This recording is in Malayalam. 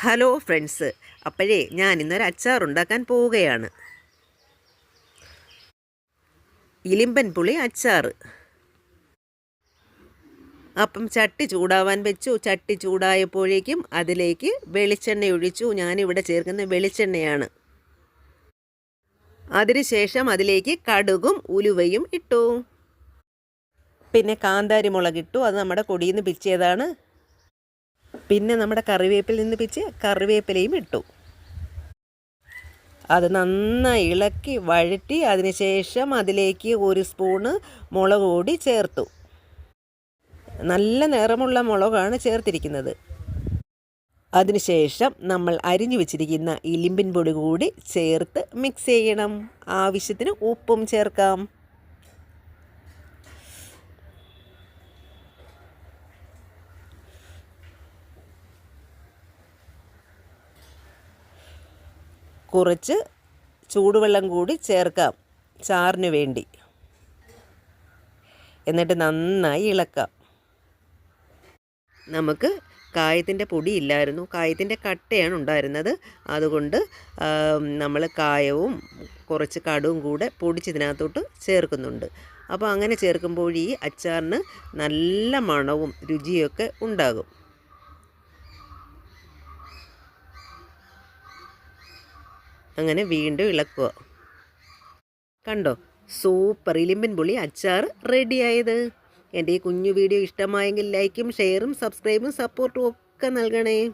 Hello friends. അപ്പോഴേ ഞാൻ ഇന്നൊരു അച്ചാർ ഉണ്ടാക്കാൻ പോവുകയാണ്. ഇലിമ്പൻ പുളി അച്ചാർ. അപ്പം ചട്ടി ചൂടാവാൻ വെച്ചു. ചട്ടി ചൂടായപ്പോഴേക്കും അതിലേക്ക് വെളിച്ചെണ്ണ ഒഴിച്ചു. ഞാനിവിടെ ചേർക്കുന്ന വെളിച്ചെണ്ണയാണ്. അതിനുശേഷം അതിലേക്ക് കടുകും ഉലുവയും ഇട്ടു. പിന്നെ കാന്താരി മുളകിട്ടു അത് നമ്മുടെ കൊടിയിൽ നിന്ന് പിച്ചിയതാണ് പിന്നെ നമ്മുടെ കറിവേപ്പിൽ നിന്ന് പിച്ച് കറിവേപ്പിലയും ഇട്ടു. അത് നന്നായി ഇളക്കി വഴറ്റി അതിനുശേഷം അതിലേക്ക് ഒരു സ്പൂണ് മുളക് പൊടി ചേർത്തു. നല്ല നിറമുള്ള മുളകാണ് ചേർത്തിരിക്കുന്നത്. അതിനുശേഷം നമ്മൾ അരിഞ്ഞു വെച്ചിരിക്കുന്ന ഇലിമ്പിൻ പൊടി കൂടി ചേർത്ത് മിക്സ് ചെയ്യണം. ആവശ്യത്തിന് ഉപ്പും ചേർക്കാം. കുറച്ച് ചൂടുവെള്ളം കൂടി ചേർക്കാം ചാറിന് വേണ്ടി. എന്നിട്ട് നന്നായി ഇളക്കാം. നമുക്ക് കായത്തിന്റെ പൊടി ഇല്ലായിരുന്നു. കായത്തിന്റെ കട്ടയാണ് ഉണ്ടായിരുന്നത്. അതുകൊണ്ട് നമ്മൾ കായവും കുറച്ച് കടുവും കൂടെ പൊടിച്ചതിനകത്തോട്ട് ചേർക്കുന്നുണ്ട്. അപ്പോൾ അങ്ങനെ ചേർക്കുമ്പോൾ ഈ അച്ചാറിന് നല്ല മണവും രുചിയൊക്കെ ഉണ്ടാകും. അങ്ങനെ വീണ്ടും ഇളക്കുക. കണ്ടോ? സൂപ്പർ ഇലിമ്പിൻ പുളി അച്ചാർ റെഡിയായത്. എന്റെ ഈ കുഞ്ഞു വീഡിയോ ഇഷ്ടമായെങ്കിൽ ലൈക്കും ഷെയറും സബ്സ്ക്രൈബും സപ്പോർട്ടും ഒക്കെ നൽകണേ.